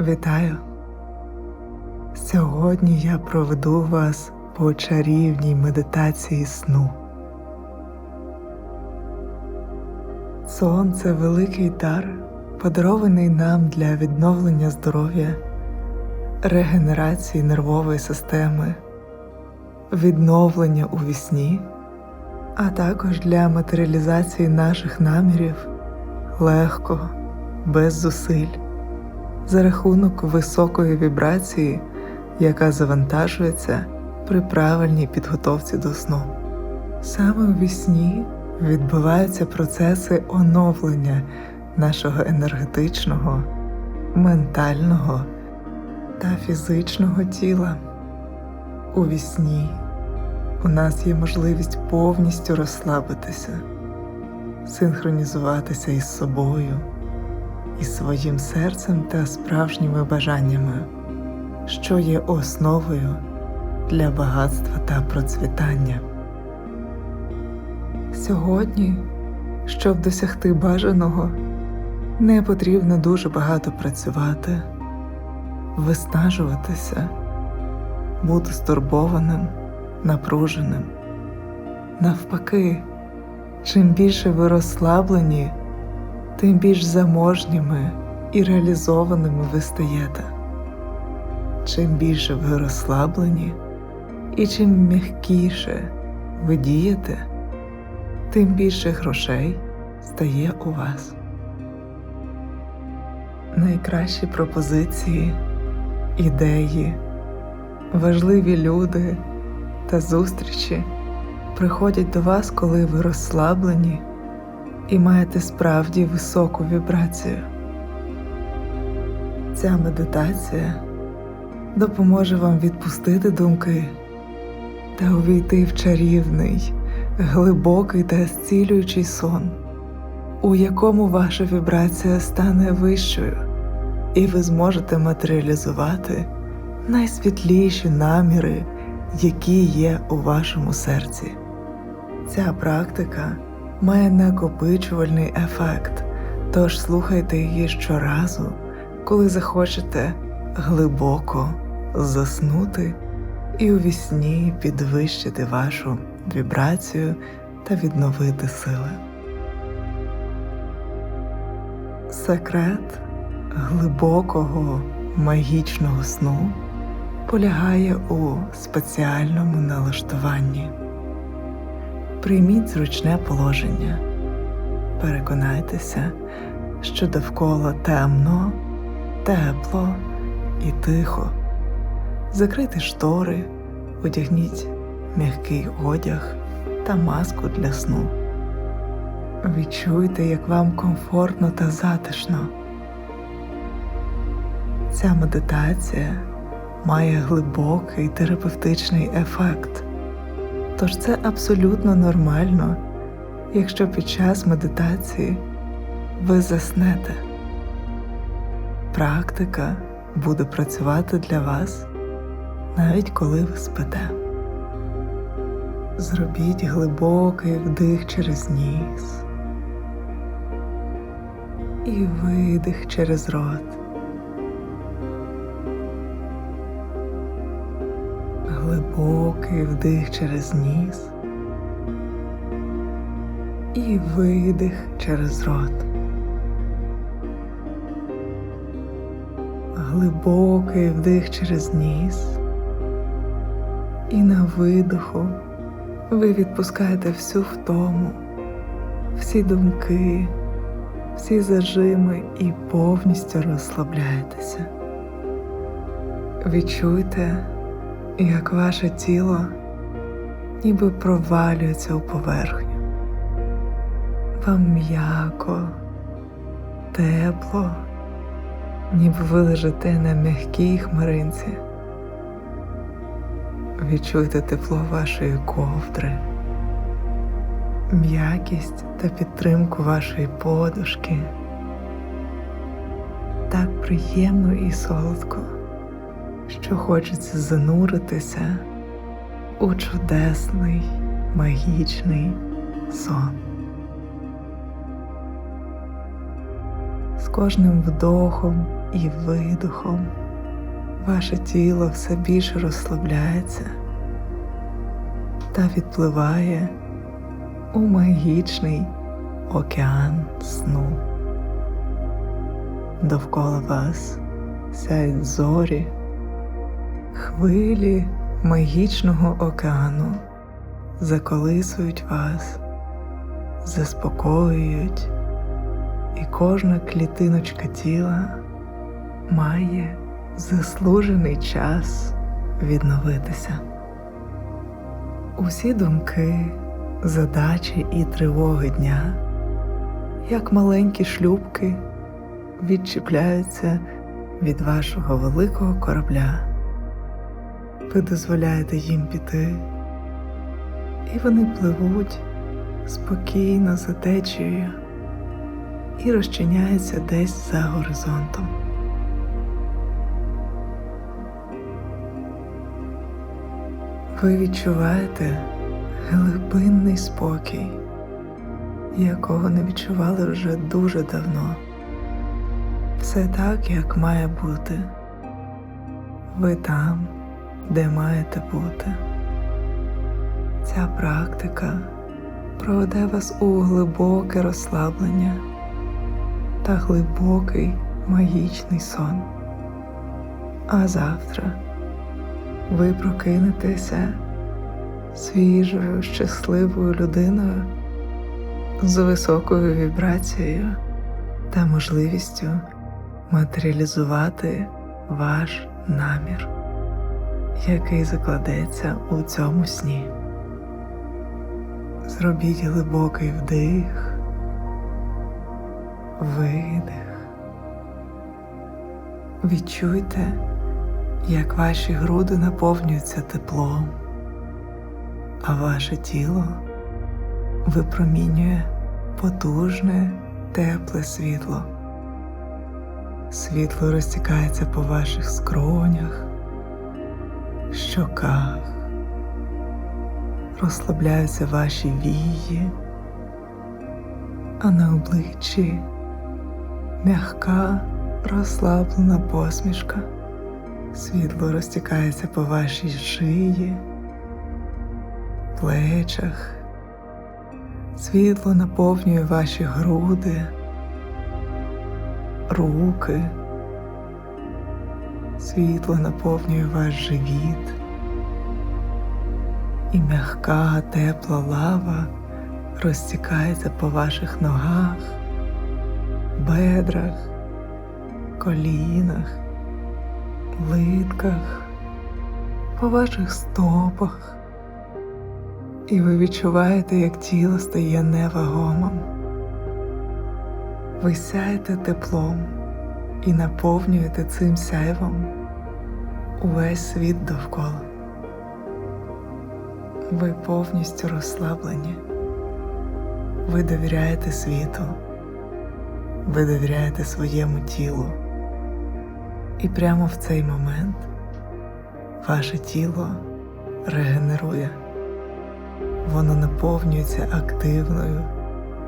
Вітаю! Сьогодні я проведу вас по чарівній медитації сну. Сон це великий дар, подарований нам для відновлення здоров'я, регенерації нервової системи, відновлення у вісні, а також для матеріалізації наших намірів легко, без зусиль за рахунок високої вібрації, яка завантажується при правильній підготовці до сну. Саме у вісні відбуваються процеси оновлення нашого енергетичного, ментального та фізичного тіла. У вісні у нас є можливість повністю розслабитися, синхронізуватися із собою із своїм серцем та справжніми бажаннями, що є основою для багатства та процвітання. Сьогодні, щоб досягти бажаного, не потрібно дуже багато працювати, виснажуватися, бути стурбованим, напруженим. Навпаки, чим більше ви розслаблені, тим більш заможніми і реалізованими ви стаєте. Чим більше ви розслаблені і чим м'якіше ви дієте, тим більше грошей стає у вас. Найкращі пропозиції, ідеї, важливі люди та зустрічі приходять до вас, коли ви розслаблені і маєте справді високу вібрацію. Ця медитація допоможе вам відпустити думки та увійти в чарівний, глибокий та зцілюючий сон, у якому ваша вібрація стане вищою, і ви зможете матеріалізувати найсвітліші наміри, які є у вашому серці. Ця практика має накопичувальний ефект, тож слухайте її щоразу, коли захочете глибоко заснути і у вісні підвищити вашу вібрацію та відновити сили. Секрет глибокого магічного сну полягає у спеціальному налаштуванні. Прийміть зручне положення, переконайтеся, що довкола темно, тепло і тихо. Закрийте штори, одягніть м'який одяг та маску для сну. Відчуйте, як вам комфортно та затишно. Ця медитація має глибокий терапевтичний ефект. Тож це абсолютно нормально, якщо під час медитації ви заснете. Практика буде працювати для вас навіть коли ви спите. Зробіть глибокий вдих через ніс і видих через рот. Глибокий вдих через ніс і видих через рот. Глибокий вдих через ніс. І на видоху ви відпускаєте всю втому, всі думки, всі зажими і повністю розслабляєтеся. Відчуйте як ваше тіло ніби провалюється у поверхню. Вам м'яко, тепло, ніби ви лежите на м'якій хмаринці. Відчуйте тепло вашої ковдри, м'якість та підтримку вашої подушки. Так приємно і солодко що хочеться зануритися у чудесний магічний сон. З кожним вдохом і видохом ваше тіло все більше розслабляється та відпливає у магічний океан сну. Довкола вас сяють зорі, хвилі магічного океану заколисують вас, заспокоюють, і кожна клітиночка тіла має заслужений час відновитися. Усі думки, задачі і тривоги дня, як маленькі шлюбки, відчіпляються від вашого великого корабля. Ви дозволяєте їм піти, і вони пливуть спокійно за течією і розчиняються десь за горизонтом. Ви відчуваєте глибинний спокій, якого не відчували вже дуже давно. Все так, як має бути. Ви там, де маєте бути. Ця практика проведе вас у глибоке розслаблення та глибокий магічний сон. А завтра ви прокинетеся свіжою, щасливою людиною з високою вібрацією та можливістю матеріалізувати ваш намір, який закладеться у цьому сні. Зробіть глибокий вдих, видих. Відчуйте, як ваші груди наповнюються теплом, а ваше тіло випромінює потужне, тепле світло. Світло розтікається по ваших скронях, щоках, розслабляються ваші вії, а на обличчі м'яка розслаблена посмішка. Світло розтікається по вашій шиї, плечах, світло наповнює ваші груди, руки, світло наповнює ваш живіт, і м'яка тепла лава розтікається по ваших ногах, бедрах, колінах литках, по ваших стопах, і ви відчуваєте, як тіло стає невагомим. Ви сяєте теплом і наповнюєте цим сяйвом увесь світ довкола. Ви повністю розслаблені, ви довіряєте світу, ви довіряєте своєму тілу. І прямо в цей момент ваше тіло регенерує, воно наповнюється активною,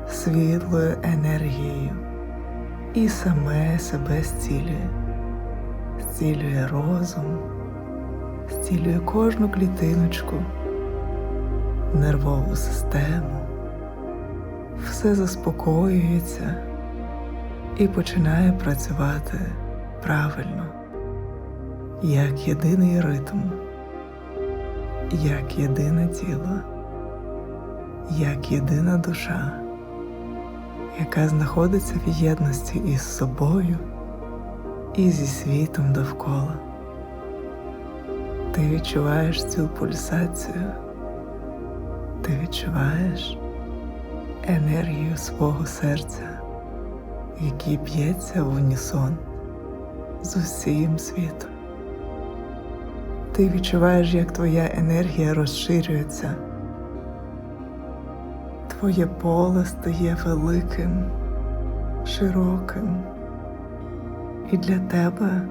світлою енергією і саме себе зцілює, зцілює розум, зцілює кожну клітиночку, нервову систему, все заспокоюється і починає працювати правильно, як єдиний ритм, як єдине тіло, як єдина душа, яка знаходиться в єдності із собою і зі світом довкола. Ти відчуваєш цю пульсацію, ти відчуваєш енергію свого серця, який б'ється в унісон з усім світом. Ти відчуваєш, як твоя енергія розширюється, твоє поле стає великим, широким, і для тебе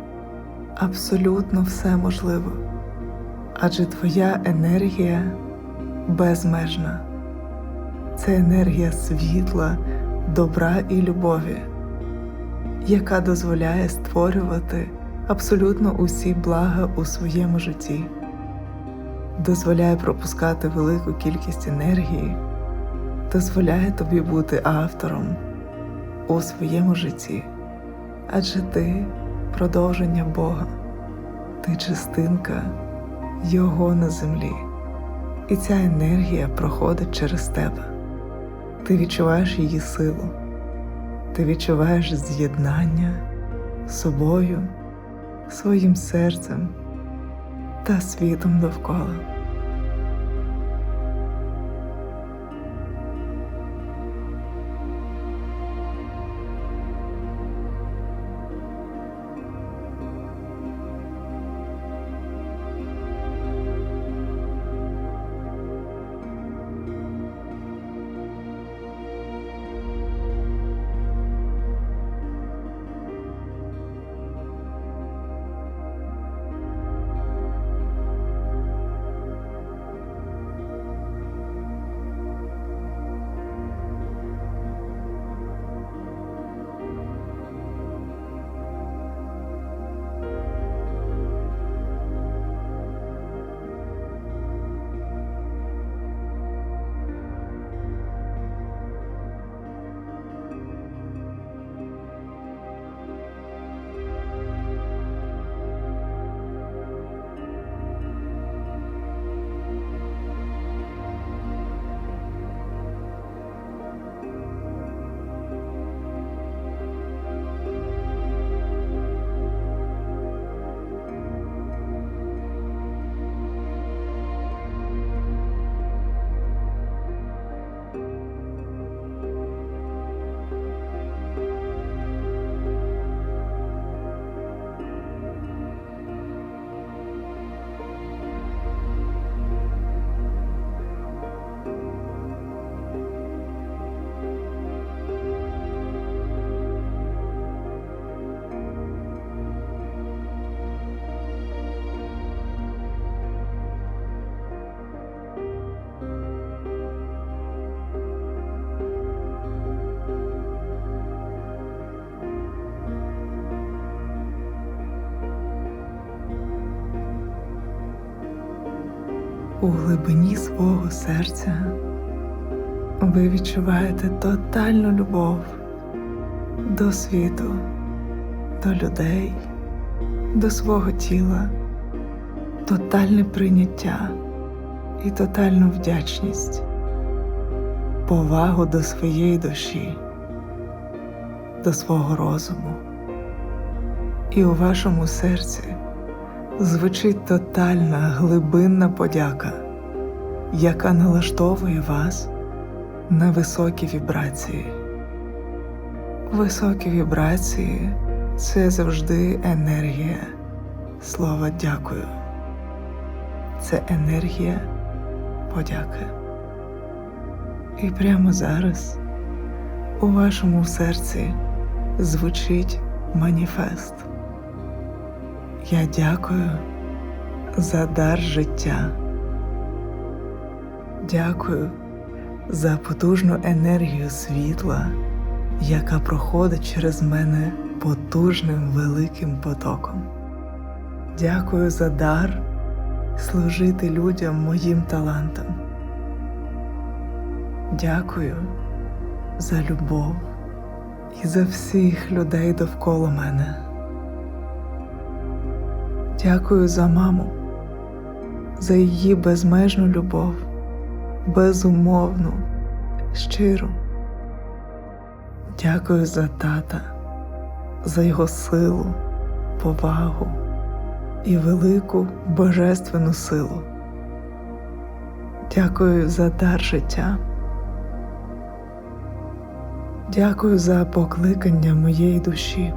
абсолютно все можливо, адже твоя енергія безмежна, це енергія світла, добра і любові яка дозволяє створювати абсолютно усі блага у своєму житті, дозволяє пропускати велику кількість енергії, дозволяє тобі бути автором у своєму житті, адже ти продовження Бога, ти частинка Його на землі, і ця енергія проходить через тебе. Ти відчуваєш її силу, ти відчуваєш з'єднання з собою, своїм серцем та світом довкола. У глибині свого серця ви відчуваєте тотальну любов до світу, до людей, до свого тіла, тотальне прийняття і тотальну вдячність, повагу до своєї душі, до свого розуму. І у вашому серці звучить тотальна глибинна подяка, яка налаштовує вас на високі вібрації. Високі вібрації це завжди енергія. Слова дякую. Це енергія подяки. І прямо зараз у вашому серці звучить маніфест. Я дякую за дар життя. Дякую за потужну енергію світла, яка проходить через мене потужним великим потоком. Дякую за дар служити людям моїм талантом. Дякую за любов і за всіх людей довкола мене. Дякую за маму, за її безмежну любов, безумовну, щиру. Дякую за тата, за його силу, повагу і велику божественну силу. Дякую за дар життя. Дякую за покликання моєї душі,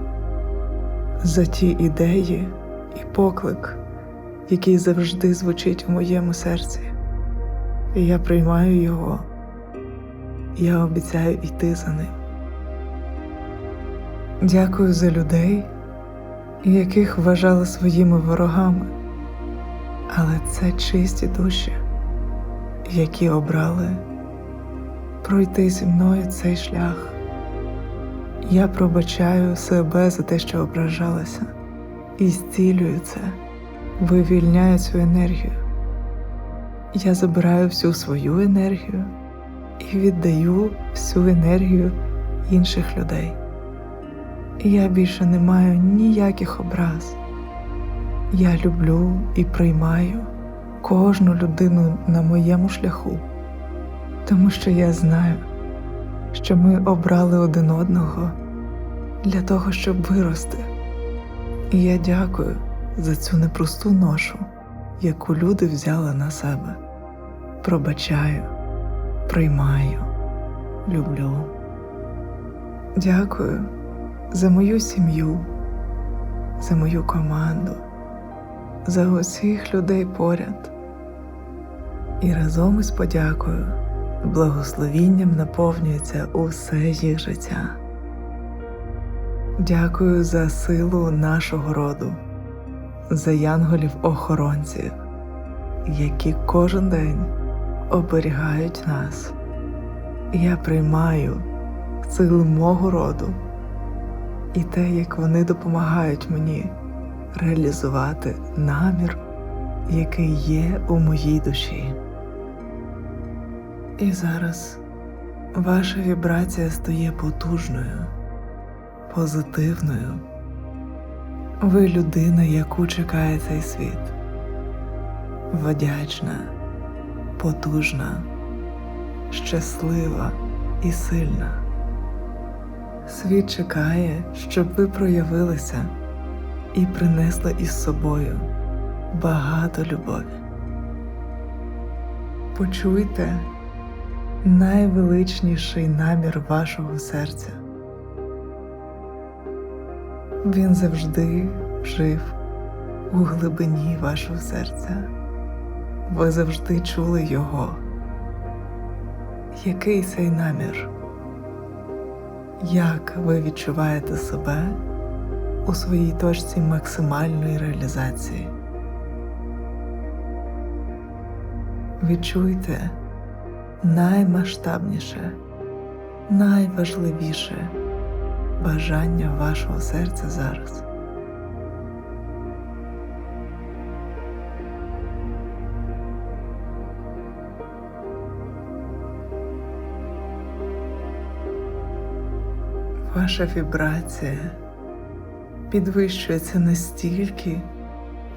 за ті ідеї і поклик, який завжди звучить у моєму серці. І я приймаю його, я обіцяю йти за ним. Дякую за людей, яких вважала своїми ворогами, але це чисті душі, які обрали пройти зі мною цей шлях Я пробачаю себе за те, що ображалася, і зцілюю це, вивільняю цю енергію. Я забираю всю свою енергію і віддаю всю енергію інших людей. Я більше не маю ніяких образ. Я люблю і приймаю кожну людину на моєму шляху, тому що я знаю, що ми обрали один одного для того, щоб вирости. І я дякую за цю непросту ношу, яку люди взяли на себе. Пробачаю, приймаю, люблю. Дякую за мою сім'ю, за мою команду, за усіх людей поряд. І разом із подякою, благословінням наповнюється усе їх життя. Дякую за силу нашого роду, за янголів-охоронців, які кожен день оберігають нас. Я приймаю сили мого роду і те, як вони допомагають мені реалізувати намір, який є у моїй душі. І зараз ваша вібрація стає потужною, позитивною. Ви людина, яку чекає цей світ, вдячна, потужна, щаслива і сильна. Світ чекає, щоб ви проявилися і принесли із собою багато любові. Почуйте найвеличніший намір вашого серця. Він завжди жив у глибині вашого серця. Ви завжди чули його. Який цей намір? Як ви відчуваєте себе у своїй точці максимальної реалізації? Відчуйте наймасштабніше, найважливіше бажання вашого серця зараз. Ваша вібрація підвищується настільки,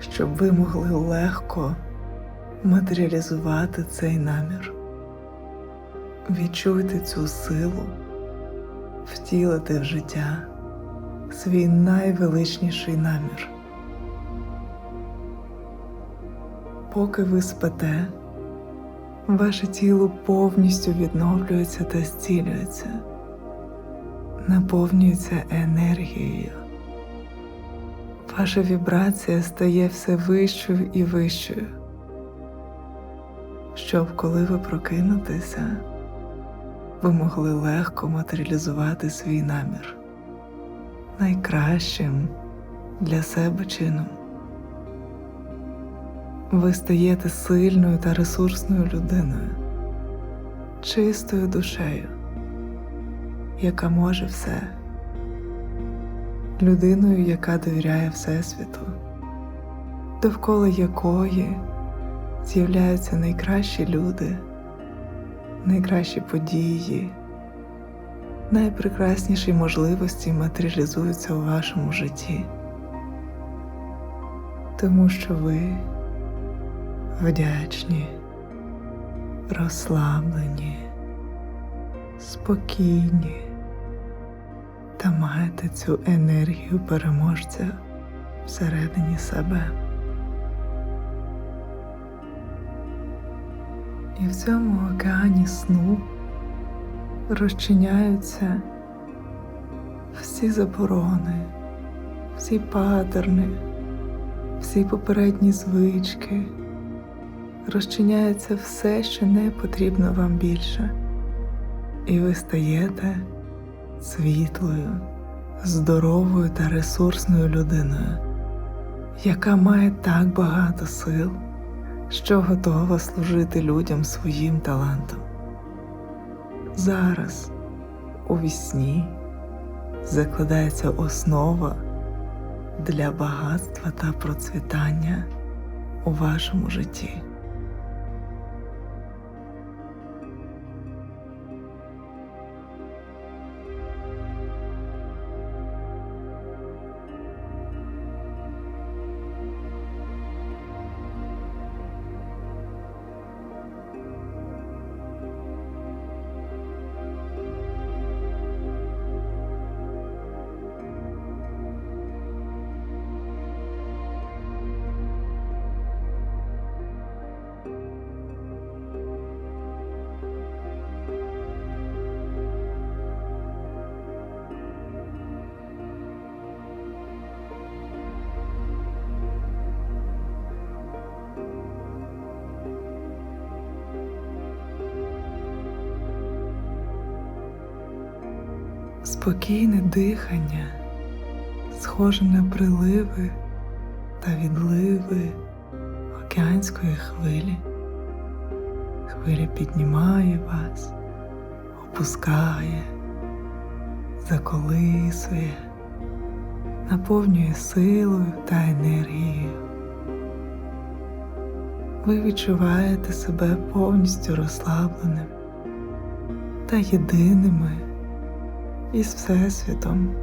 щоб ви могли легко матеріалізувати цей намір. Відчуйте цю силу, втілити в життя свій найвеличніший намір. Поки ви спите, ваше тіло повністю відновлюється та зцілюється, наповнюється енергією. Ваша вібрація стає все вищою і вищою, щоб коли ви прокинетеся, ви могли легко матеріалізувати свій намір. Найкращим для себе чином. Ви стаєте сильною та ресурсною людиною, чистою душею, яка може все, людиною, яка довіряє Всесвіту, довкола якої з'являються найкращі люди, найкращі події, найпрекрасніші можливості матеріалізуються у вашому житті, тому що ви вдячні, розслаблені, спокійні та маєте цю енергію переможця всередині себе. І в цьому океані сну розчиняються всі заборони, всі патерни, всі попередні звички, розчиняється все, що не потрібно вам більше, і ви стаєте світлою, здоровою та ресурсною людиною, яка має так багато сил, що готова служити людям своїм талантом. Зараз, у вісні, закладається основа для багатства та процвітання у вашому житті. Спокійне дихання, схоже на приливи та відливи океанської хвилі. Хвиля піднімає вас, опускає, заколисує, наповнює силою та енергією. Ви відчуваєте себе повністю розслабленим та єдиними із Всесвітом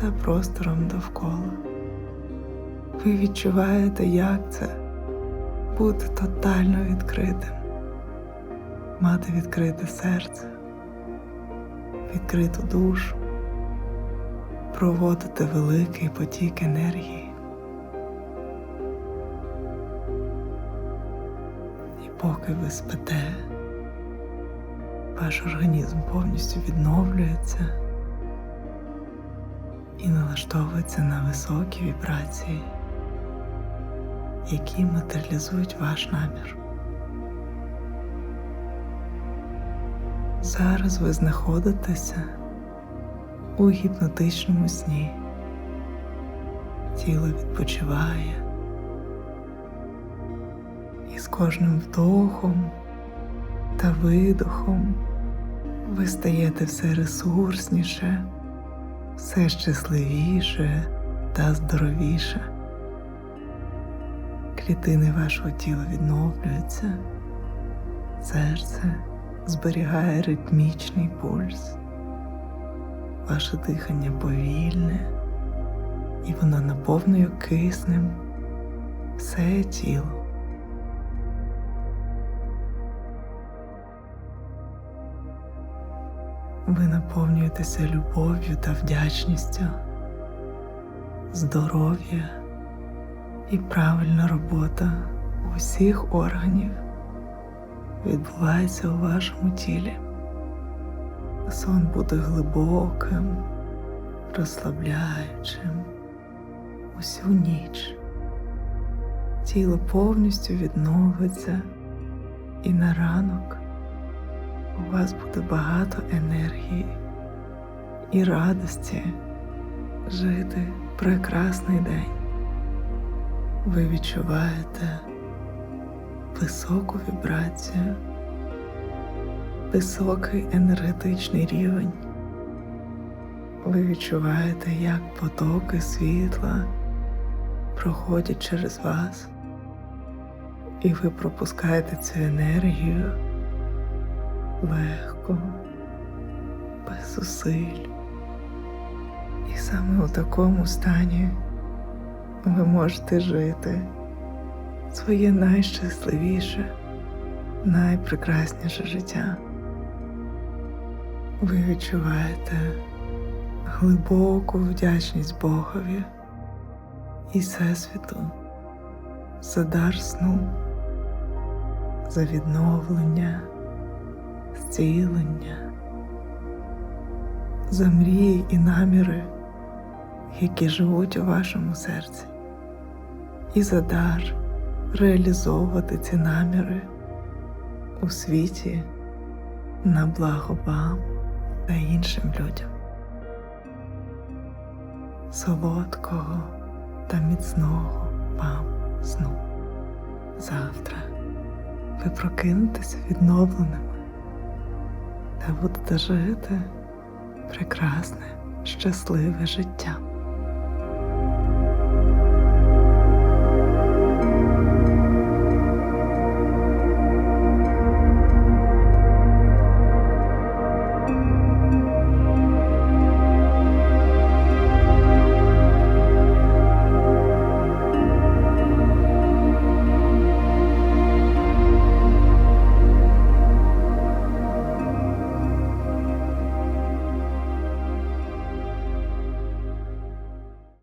та простором довкола. Ви відчуваєте, як це бути тотально відкритим, мати відкрите серце, відкриту душу, проводити великий потік енергії. І поки ви спите, ваш організм повністю відновлюється і налаштовується на високі вібрації, які матеріалізують ваш намір. Зараз ви знаходитеся у гіпнотичному сні. Тіло відпочиває, і з кожним вдохом та видохом ви стаєте все ресурсніше все щасливіше та здоровіше. Клітини вашого тіла відновлюються, серце зберігає ритмічний пульс, ваше дихання повільне, і воно наповнює киснем все тіло. Ви наповнюєтеся любов'ю та вдячністю, здоров'я і правильна робота усіх органів відбувається у вашому тілі. Сон буде глибоким, розслабляючим усю ніч. Тіло повністю відновиться і на ранок у вас буде багато енергії і радості жити прекрасний день. Ви відчуваєте високу вібрацію, високий енергетичний рівень. Ви відчуваєте, як потоки світла проходять через вас, і ви пропускаєте цю енергію легко, без зусиль. І саме у такому стані ви можете жити своє найщасливіше, найпрекрасніше життя. Ви відчуваєте глибоку вдячність Богові і Всесвіту за дар сну, за відновлення зцілення, за мрії і наміри, які живуть у вашому серці, і за дар реалізовувати ці наміри у світі на благо вам та іншим людям. Солодкого та міцного вам сну. Завтра ви прокинетеся відновленими та будете жити прекрасне щасливе життя.